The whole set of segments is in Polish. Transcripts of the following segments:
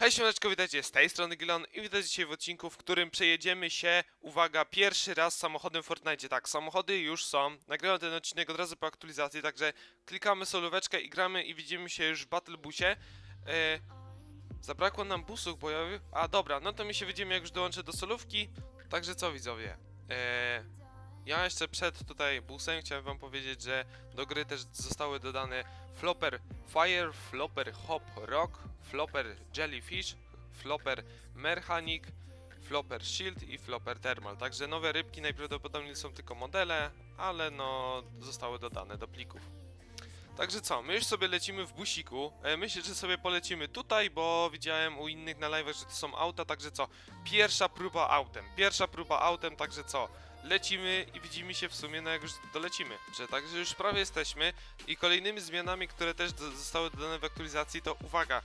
Hej siemaneczko, witajcie z tej strony Gilon i witajcie dzisiaj w odcinku, w którym przejedziemy się, uwaga, pierwszy raz samochodem w Fortnite. Tak, samochody już są, nagrałem ten odcinek od razu po aktualizacji, także klikamy solóweczkę i gramy i widzimy się już w Battle Busie. E, zabrakło nam busów bojowych, a dobra, no to my się widzimy jak już dołączę do solówki, także co widzowie, e, ja jeszcze przed tutaj busem chciałem wam powiedzieć, że do gry też zostały dodane Flopper Fire, Flopper Hop Rock, Flopper Jellyfish, Flopper Mechanic, Flopper Shield i Flopper Thermal. Także nowe rybki najprawdopodobniej są tylko modele, ale no zostały dodane do plików. Także co, my już sobie lecimy w busiku. E, myślę, że sobie polecimy tutaj, bo widziałem u innych na live'ach, że to są auta, także co, pierwsza próba autem. Pierwsza próba autem, także co, lecimy i widzimy się w sumie, no jak już dolecimy. Że także już prawie jesteśmy i kolejnymi zmianami, które też zostały dodane w aktualizacji, to uwaga,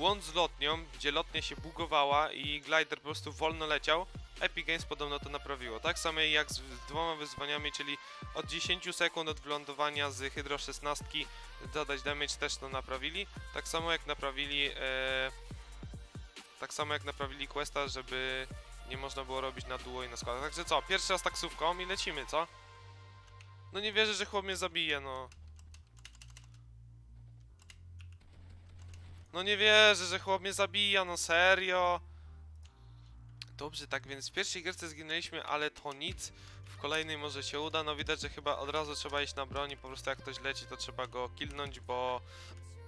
błąd z lotnią, gdzie lotnia się bugowała i glider po prostu wolno leciał. Epic Games podobno to naprawiło. Tak samo jak z dwoma wyzwaniami, czyli od 10 sekund od wylądowania z Hydro 16 dodać damage też to naprawili. Tak samo jak naprawili e, tak samo jak naprawili questa, żeby nie można było robić na duo i na składach. Także co, pierwszy raz taksówką i lecimy, co? No nie wierzę, że chłop mnie zabije, no. No nie wierzę, że chłop mnie zabija, no serio. Dobrze, tak więc w pierwszej gierce zginęliśmy, ale to nic. W kolejnej może się uda. No widać, że chyba od razu trzeba iść na broni. Po prostu jak ktoś leci, to trzeba go killnąć, bo...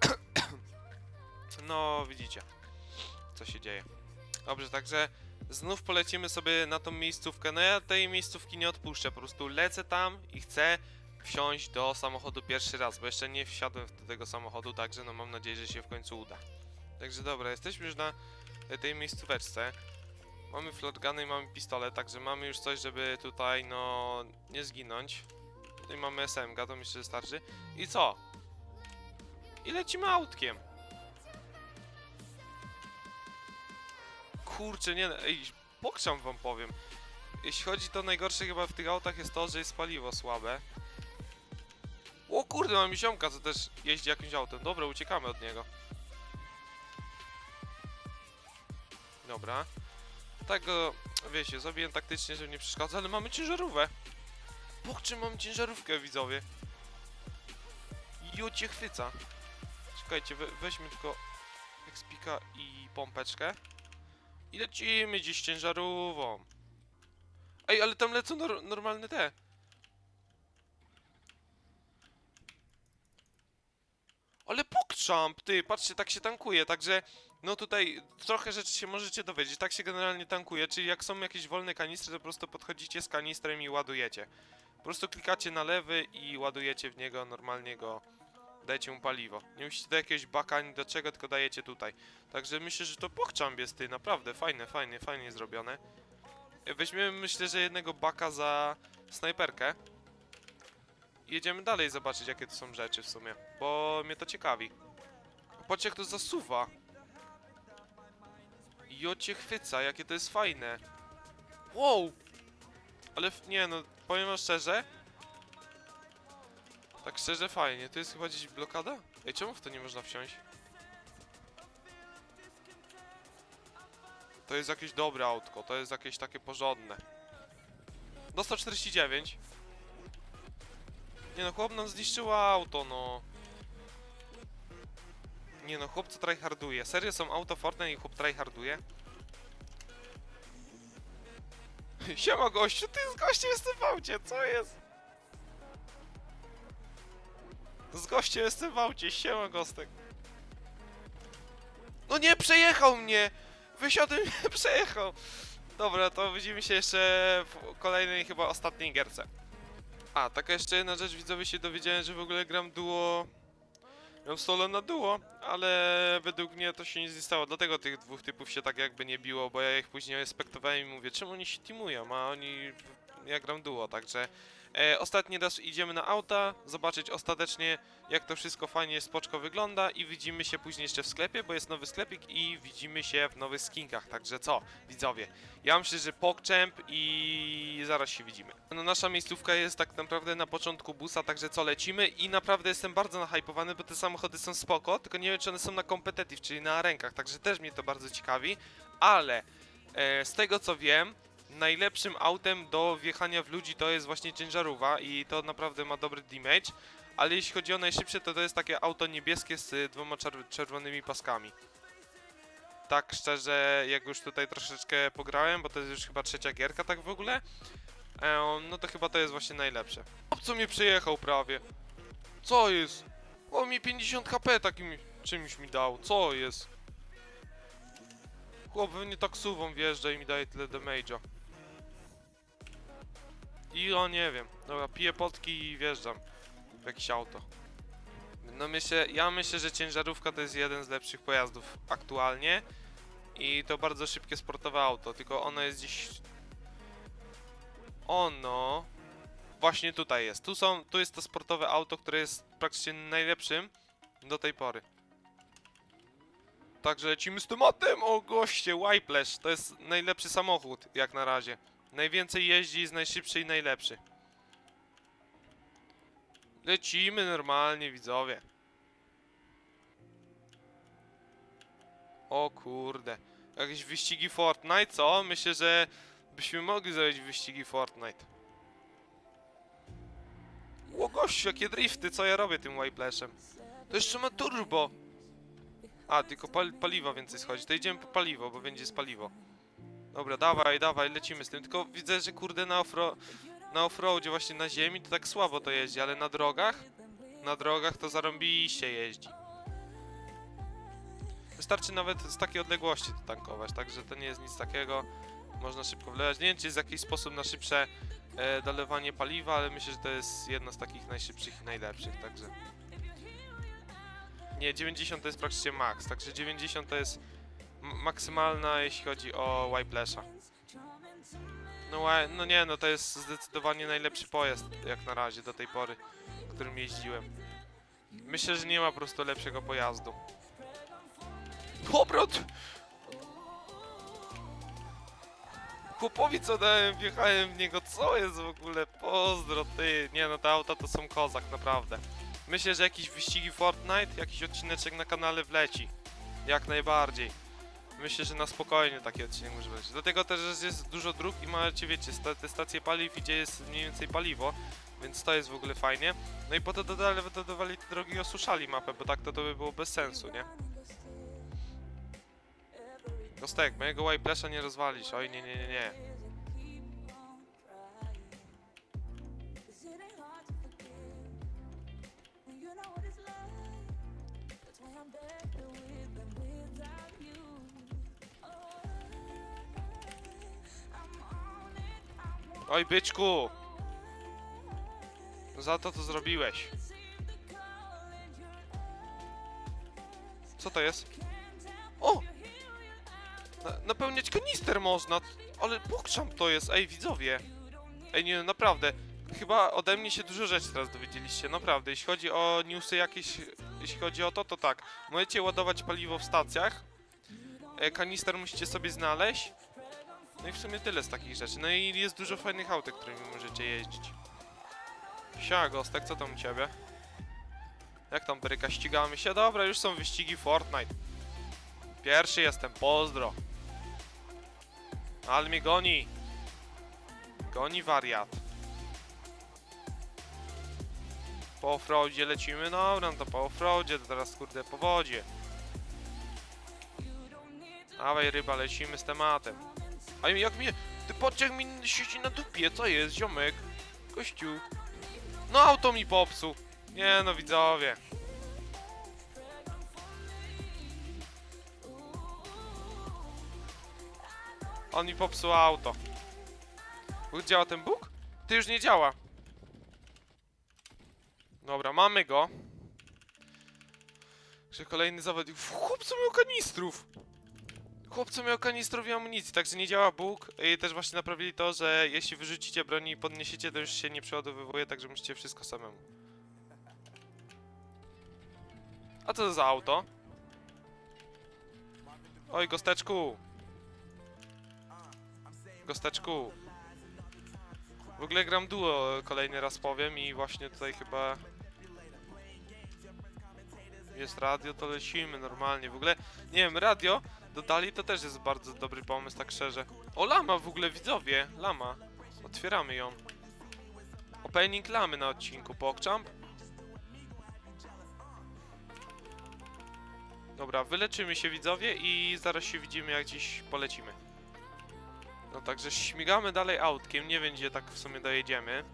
no, widzicie, co się dzieje. Dobrze, także znów polecimy sobie na tą miejscówkę. No ja tej miejscówki nie odpuszczę, po prostu lecę tam i chcę wsiąść do samochodu pierwszy raz, bo jeszcze nie wsiadłem do tego samochodu, także no mam nadzieję, że się w końcu uda. Także dobra, jesteśmy już na tej miejscóweczce. Mamy flotgany i mamy pistolet, także mamy już coś, żeby tutaj no nie zginąć. Tutaj mamy SMG, to myślę, że starczy. I co? I lecimy autkiem. Kurczę, nie, ej, pokrzam wam powiem. Jeśli chodzi, to najgorsze chyba w tych autach jest to, że jest paliwo słabe. O kurde, mam ziomka, co też jeździ jakimś autem. Dobra, uciekamy od niego. Dobra. Tak go, wiecie, zrobiłem taktycznie, żeby nie przeszkadzać, ale mamy ciężarówkę. Po czym mam ciężarówkę, widzowie? Jo cię chwyca. Czekajcie, we, weźmy tylko ekspika i pompeczkę. I lecimy gdzieś ciężarówką. Ej, ale tam lecą nor normalne te. Ale pokrzamp, ty, patrzcie, tak się tankuje, także no tutaj trochę rzeczy się możecie dowiedzieć, tak się generalnie tankuje, czyli jak są jakieś wolne kanistry, to po prostu podchodzicie z kanistrem i ładujecie. Po prostu klikacie na lewy i ładujecie w niego, normalnie go, dajecie mu paliwo. Nie musicie do jakiegoś baka ani do czego, tylko dajecie tutaj. Także myślę, że to pokrzamp jest, ty, naprawdę, fajne, fajnie, fajnie zrobione. Weźmiemy, myślę, że jednego baka za snajperkę. Jedziemy dalej zobaczyć, jakie to są rzeczy w sumie, bo mnie to ciekawi. Patrzcie, jak to zasuwa. Jo cię chwyca, jakie to jest fajne. Wow! Ale nie no, powiem wam szczerze. Tak szczerze fajnie. To jest chyba gdzieś blokada? Ej, czemu w to nie można wsiąść? To jest jakieś dobre autko, to jest jakieś takie porządne. Do 149. Nie no, chłop nam zniszczył auto, no. Nie no, chłopcy tryharduje. Serio są auto Fortnite i chłop tryharduje? Siema gościu, ty z gościem jestem w aucie, co jest? Z gościem jestem w aucie, siema gostek. No nie, przejechał mnie! Wysiadłem, mnie przejechał! Dobra, to widzimy się jeszcze w kolejnej, chyba ostatniej gierce. A, taka jeszcze jedna rzecz, widzowie się dowiedziałem, że w ogóle gram duo... Gram solo na duo, ale według mnie to się nie stało, dlatego tych dwóch typów się tak jakby nie biło, bo ja ich później respektowałem i mówię, czemu oni się teamują, a oni... Ja gram duo, także E, ostatni raz idziemy na auta, zobaczyć ostatecznie jak to wszystko fajnie spoczko wygląda i widzimy się później jeszcze w sklepie, bo jest nowy sklepik i widzimy się w nowych skinkach, także co, widzowie, ja myślę, że PogChamp i zaraz się widzimy. No nasza miejscówka jest tak naprawdę na początku busa, także co, lecimy? I naprawdę jestem bardzo nahypowany, bo te samochody są spoko, tylko nie wiem czy one są na competitive, czyli na arenkach, także też mnie to bardzo ciekawi, ale e, z tego co wiem, najlepszym autem do wjechania w ludzi to jest właśnie ciężarówka i to naprawdę ma dobry damage, ale jeśli chodzi o najszybsze, to to jest takie auto niebieskie z dwoma czerw- czerwonymi paskami. Tak szczerze, jak już tutaj troszeczkę pograłem, bo to jest już chyba trzecia gierka tak w ogóle, e, no to chyba to jest właśnie najlepsze. Co mnie przejechał prawie? Co jest? O, mi 50 HP takim czymś mi dał, co jest? Chłop pewnie taksówą wjeżdża i mi daje tyle damage'a. I o nie wiem. Dobra, piję potki i wjeżdżam w jakieś auto. No myślę, ja myślę, że ciężarówka to jest jeden z lepszych pojazdów aktualnie. I to bardzo szybkie sportowe auto, tylko ono jest gdzieś... Ono... Właśnie tutaj jest. Tu są, tu jest to sportowe auto, które jest praktycznie najlepszym do tej pory. Także lecimy z tematem, o goście, Whiplash, to jest najlepszy samochód, jak na razie. Najwięcej jeździ, jest najszybszy i najlepszy. Lecimy normalnie, widzowie. O kurde. Jakieś wyścigi Fortnite, co? Myślę, że byśmy mogli zrobić wyścigi Fortnite. O gościu, jakie drifty, co ja robię tym Whiplashem? To jeszcze ma turbo. A, tylko pal paliwa więcej schodzi. To idziemy po paliwo, bo będzie z paliwo. Dobra, dawaj, dawaj, lecimy z tym. Tylko widzę, że kurde na offro na offroadzie właśnie na ziemi to tak słabo to jeździ, ale na drogach, na drogach to zarąbiście jeździ. Wystarczy nawet z takiej odległości to tankować, także to nie jest nic takiego. Można szybko wlewać. Nie wiem, czy jest jakiś sposób na szybsze e, dolewanie paliwa, ale myślę, że to jest jedno z takich najszybszych i najlepszych, także... Nie, 90 to jest praktycznie max, także 90 to jest maksymalna, jeśli chodzi o Whiplasha. No, no nie, no to jest zdecydowanie najlepszy pojazd, jak na razie, do tej pory, którym jeździłem. Myślę, że nie ma po prostu lepszego pojazdu. Obrot! Chłopowi co dałem, wjechałem w niego, co jest w ogóle? Pozdro, ty. Nie no, te auta to są kozak, naprawdę. Myślę, że jakieś wyścigi Fortnite, jakiś odcineczek na kanale wleci. Jak najbardziej. Myślę, że na spokojnie taki odcinek może być. Dlatego też że jest dużo dróg i macie, wiecie, sta te stacje paliw, gdzie jest mniej więcej paliwo, więc to jest w ogóle fajnie. No i po to dodali, dodawali te drogi i osuszali mapę, bo tak to, to by było bez sensu, nie? Kostek, mojego Whiplasha nie rozwalisz, oj nie, nie, nie, nie. Oj, byczku! Za to to zrobiłeś. Co to jest? O! Na, napełniać kanister można, ale pokrzam to jest, ej widzowie. Ej, nie, naprawdę. Chyba ode mnie się dużo rzeczy teraz dowiedzieliście, naprawdę. Jeśli chodzi o newsy jakieś, jeśli chodzi o to, to tak. Możecie ładować paliwo w stacjach. E, kanister musicie sobie znaleźć. No i w sumie tyle z takich rzeczy. No i jest dużo fajnych autek, którymi możecie jeździć. Sia, Gostek, co tam u ciebie? Jak tam, Bryka, ścigamy się? Dobra, już są wyścigi Fortnite. Pierwszy jestem, pozdro. Ale mnie goni. Goni wariat. Po offroadzie lecimy? Dobra, no to po offroadzie, to teraz kurde po wodzie. Dawaj ryba, lecimy z tematem. A jak mnie... Ty pociąg mi siedzi na dupie, co jest, ziomek? Kościół. No auto mi popsuł. Nie no, widzowie. On mi popsuł auto. Działa ten Bóg? Ty już nie działa. Dobra, mamy go. Że kolejny zawodnik. Chłopcu miał kanistrów. Chłopcu miał kanistrowi amunicji, także nie działa Bóg i też właśnie naprawili to, że jeśli wyrzucicie broni i podniesiecie, to już się nie przeładowywuje, także musicie wszystko samemu. A co to za auto? Oj, gosteczku! Gosteczku! W ogóle gram duo, kolejny raz powiem i właśnie tutaj chyba... Jest radio, to lecimy normalnie. W ogóle, nie wiem, radio dodali, to też jest bardzo dobry pomysł, tak szczerze. O, lama w ogóle, widzowie, lama. Otwieramy ją. Opening lamy na odcinku, pokczamp. Dobra, wyleczymy się widzowie i zaraz się widzimy jak dziś polecimy. No także śmigamy dalej autkiem, nie wiem gdzie tak w sumie dojedziemy.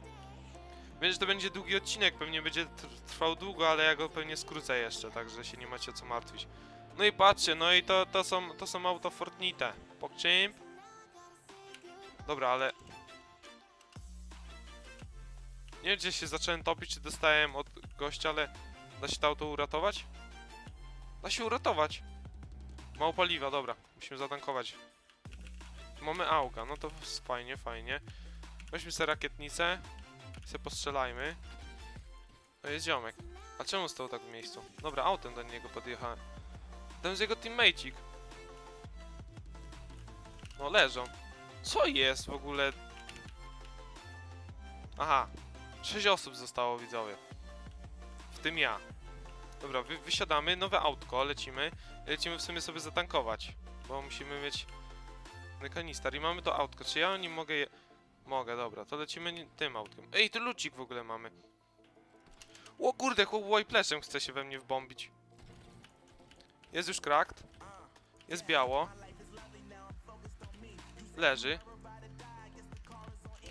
Wiem, że to będzie długi odcinek, pewnie będzie tr- trwał długo, ale ja go pewnie skrócę jeszcze, także się nie macie co martwić. No i patrzcie, no i to, to są to są auto Fortnite. Dobra, ale... Nie wiem, gdzie się zacząłem topić, czy dostałem od gościa, ale da się to auto uratować? Da się uratować. Mało paliwa, dobra. Musimy zatankować. Mamy auga, no to fajnie, fajnie. Weźmy sobie rakietnicę. i Se postrzelajmy. To jest ziomek. A czemu stał tak w miejscu? Dobra, autem do niego podjechałem. Tam jest jego teammate'ik. No leżą. Co jest w ogóle? Aha. Sześć osób zostało widzowie. W tym ja. Dobra, wy, wysiadamy, nowe autko, lecimy. Lecimy w sumie sobie zatankować, bo musimy mieć kanister i mamy to autko. Czy ja nie mogę je... Mogę, dobra, to lecimy tym autkiem. Ej, tu lucik w ogóle mamy. O kurde, chłop whipleszem chce się we mnie wbombić. Jest już cracked. Jest biało. Leży.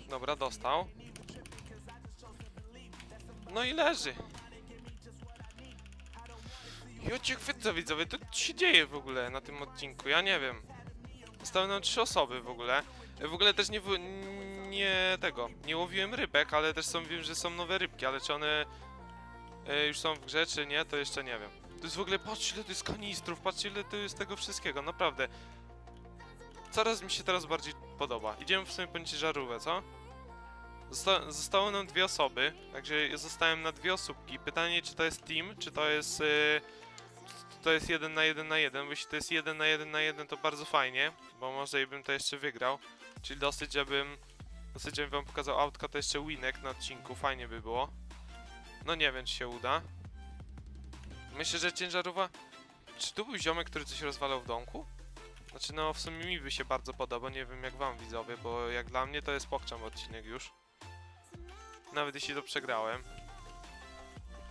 Dobra, dostał. No i leży. Ja cię widzowie, to się dzieje w ogóle na tym odcinku? Ja nie wiem. Zostały nam trzy osoby w ogóle. W ogóle też nie, nie tego, nie łowiłem rybek, ale też są, wiem, że są nowe rybki, ale czy one e, już są w grze, czy nie, to jeszcze nie wiem. To jest w ogóle, patrz ile to jest kanistrów, patrz ile to jest tego wszystkiego, naprawdę. Coraz mi się teraz bardziej podoba. Idziemy w sumie po ciężarówkę, co? Zosta nam dwie osoby, także zostałem na dwie osóbki. Pytanie, czy to jest team, czy to jest... Yy, czy to jest jeden na jeden na jeden, bo jeśli to jest jeden na jeden na jeden, to bardzo fajnie, bo może bym to jeszcze wygrał. Czyli dosyć, żebym... Dosyć, żebym wam pokazał autka, to jeszcze winek na odcinku, fajnie by było. No nie wiem, czy się uda. Myślę, że ciężarówka... Czy tu był ziomek, który coś rozwalał w domku? Znaczy, no w sumie mi by się bardzo podoba, nie wiem jak wam widzowie, bo jak dla mnie to jest pokczam odcinek już. Nawet jeśli to przegrałem.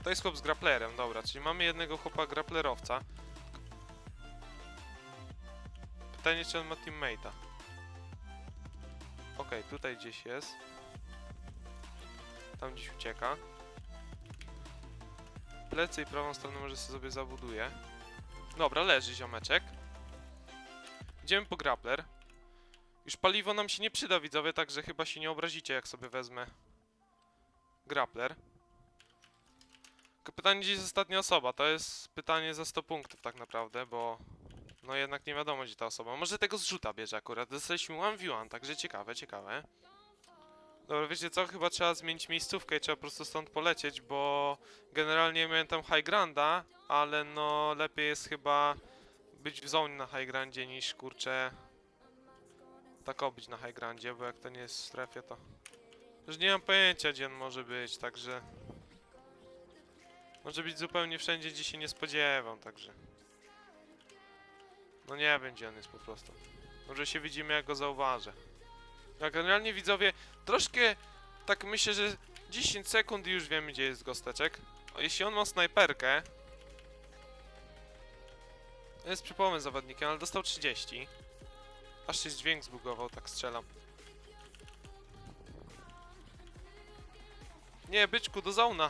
To jest chłop z grapplerem, dobra, czyli mamy jednego chłopa grapplerowca. Pytanie, czy on ma teammate'a. Okej, tutaj gdzieś jest. Tam gdzieś ucieka. Plecy i prawą stronę może sobie zabuduje. Dobra, leży ziomeczek. Idziemy po grappler. Już paliwo nam się nie przyda, widzowie, także chyba się nie obrazicie, jak sobie wezmę grappler. Tylko pytanie, gdzie jest ostatnia osoba? To jest pytanie za 100 punktów tak naprawdę, bo no jednak nie wiadomo, gdzie ta osoba. Może tego zrzuta bierze akurat. Dostaliśmy 1v1, także ciekawe, ciekawe. Dobra, wiecie co? Chyba trzeba zmienić miejscówkę i trzeba po prostu stąd polecieć, bo generalnie miałem tam high granda, ale no lepiej jest chyba być w zone na high grandzie niż kurczę tak obyć na high grandzie, bo jak to nie jest w strefie to już nie mam pojęcia gdzie on może być, także może być zupełnie wszędzie gdzie się nie spodziewam, także no nie wiem gdzie on jest po prostu. Może się widzimy jak go zauważę. A generalnie widzowie, troszkę tak myślę, że 10 sekund i już wiemy gdzie jest gosteczek. Jeśli on ma snajperkę, jest przypomnę zawodnikiem, ale dostał 30. Aż się dźwięk zbugował, tak strzelam. Nie, byczku, do zauna.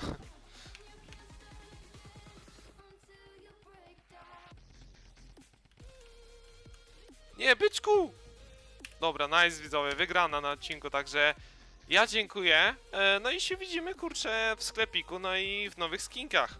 Nie, byczku! Dobra, nice widzowie, wygrana na odcinku, także ja dziękuję. E, no i się widzimy, kurczę, w sklepiku, no i w nowych skinkach.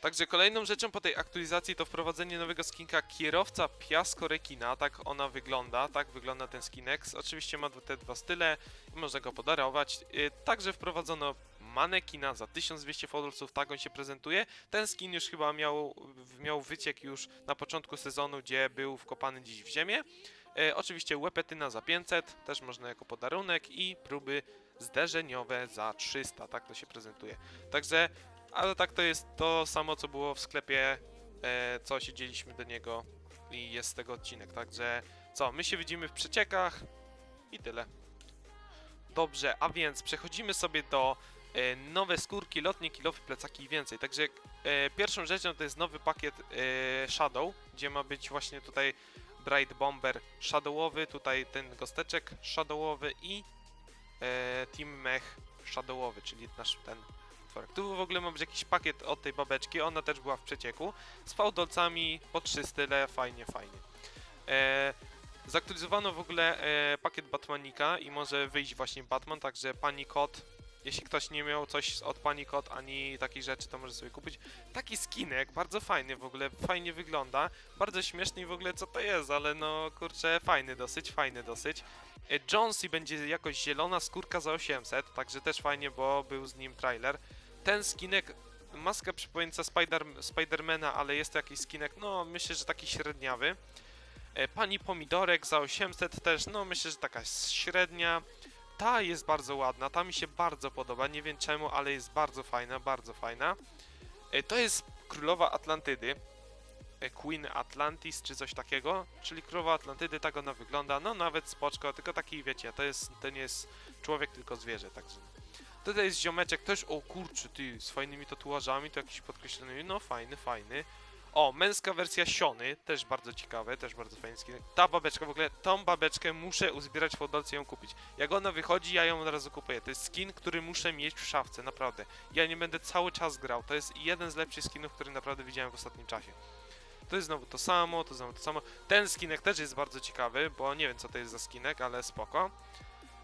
Także kolejną rzeczą po tej aktualizacji to wprowadzenie nowego skinka kierowca Piasco Rekina, tak ona wygląda, tak wygląda ten skinek. Oczywiście ma te dwa style i można go podarować. Yy, Także wprowadzono manekina za 1200 fodolców, tak on się prezentuje. Ten skin już chyba miał, miał wyciek już na początku sezonu, gdzie był wkopany dziś w ziemię. E, oczywiście łepetyna za 500, też można jako podarunek i próby zderzeniowe za 300, tak to się prezentuje. Także, ale tak to jest to samo, co było w sklepie, e, co siedzieliśmy do niego i jest z tego odcinek. Także, co, my się widzimy w przeciekach i tyle. Dobrze, a więc przechodzimy sobie do e, nowe skórki, lotnie, kilofy, plecaki i więcej. Także e, pierwszą rzeczą to jest nowy pakiet e, Shadow, gdzie ma być właśnie tutaj Bright Bomber Shadowowy, tutaj ten gosteczek Shadowowy i e, Team Mech Shadowowy, czyli nasz ten utworek. Tu w ogóle ma być jakiś pakiet od tej babeczki, ona też była w przecieku, z fałdolcami po trzy style, fajnie, fajnie. E, zaktualizowano w ogóle e, pakiet Batmanika i może wyjść właśnie Batman, także Pani Kot, jeśli ktoś nie miał coś od Pani Kot ani takich rzeczy, to może sobie kupić. Taki skinek, bardzo fajny w ogóle, fajnie wygląda, bardzo śmieszny w ogóle co to jest, ale no kurczę, fajny dosyć, fajny dosyć. E, Jonesy będzie jakoś zielona skórka za 800, także też fajnie, bo był z nim trailer. Ten skinek, maska przypominająca Spider Spidermana, ale jest to jakiś skinek, no myślę, że taki średniawy. E, Pani Pomidorek za 800 też, no myślę, że taka średnia. Ta jest bardzo ładna, ta mi się bardzo podoba, nie wiem czemu, ale jest bardzo fajna, bardzo fajna. E, To jest Królowa Atlantydy, e, Queen Atlantis czy coś takiego, czyli Królowa Atlantydy, tak ona wygląda, no nawet spoczko, tylko taki wiecie, to jest, to nie jest człowiek, tylko zwierzę, także. Tutaj jest ziomeczek też, o kurczę, ty, z fajnymi tatuażami, to jakiś podkreślony, no fajny, fajny. O, męska wersja Siony, też bardzo ciekawe, też bardzo fajny skinek. Ta babeczka, w ogóle tą babeczkę muszę uzbierać w Fodolce i ją kupić. Jak ona wychodzi, ja ją od razu kupuję. To jest skin, który muszę mieć w szafce, naprawdę. Ja nie będę cały czas grał, to jest jeden z lepszych skinów, który naprawdę widziałem w ostatnim czasie. To jest znowu to samo, to znowu to samo. Ten skinek też jest bardzo ciekawy, bo nie wiem co to jest za skinek, ale spoko.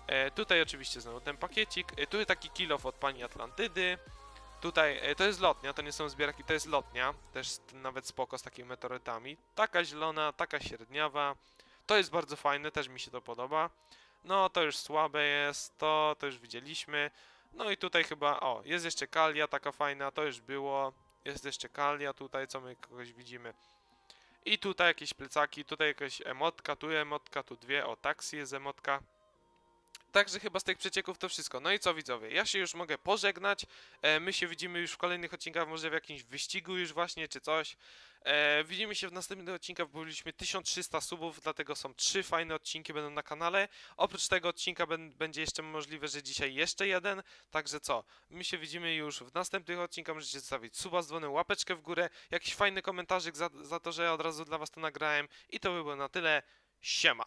E, tutaj oczywiście znowu ten pakiecik. E, tu taki kill off od pani Atlantydy. Tutaj e, to jest lotnia, to nie są zbieraki, to jest lotnia. Też nawet spoko z takimi meteorytami. Taka zielona, taka średniawa. To jest bardzo fajne, też mi się to podoba. No to już słabe jest, to, to już widzieliśmy. No i tutaj chyba, o, jest jeszcze kalia taka fajna, to już było. Jest jeszcze kalia tutaj, co my kogoś widzimy. I tutaj jakieś plecaki, tutaj jakaś emotka, tu emotka, tu dwie, o taksi jest emotka. Także chyba z tych przecieków to wszystko. No i co widzowie, ja się już mogę pożegnać. E, my się widzimy już w kolejnych odcinkach, może w jakimś wyścigu już właśnie, czy coś. E, widzimy się w następnych odcinkach, bo byliśmy 1300 subów, dlatego są trzy fajne odcinki będą na kanale. Oprócz tego odcinka będzie jeszcze możliwe, że dzisiaj jeszcze jeden. Także co, my się widzimy już w następnych odcinkach. Możecie zostawić suba z dzwonem, łapeczkę w górę, jakiś fajny komentarzyk za, za to, że od razu dla was to nagrałem. I to by było na tyle. Siema!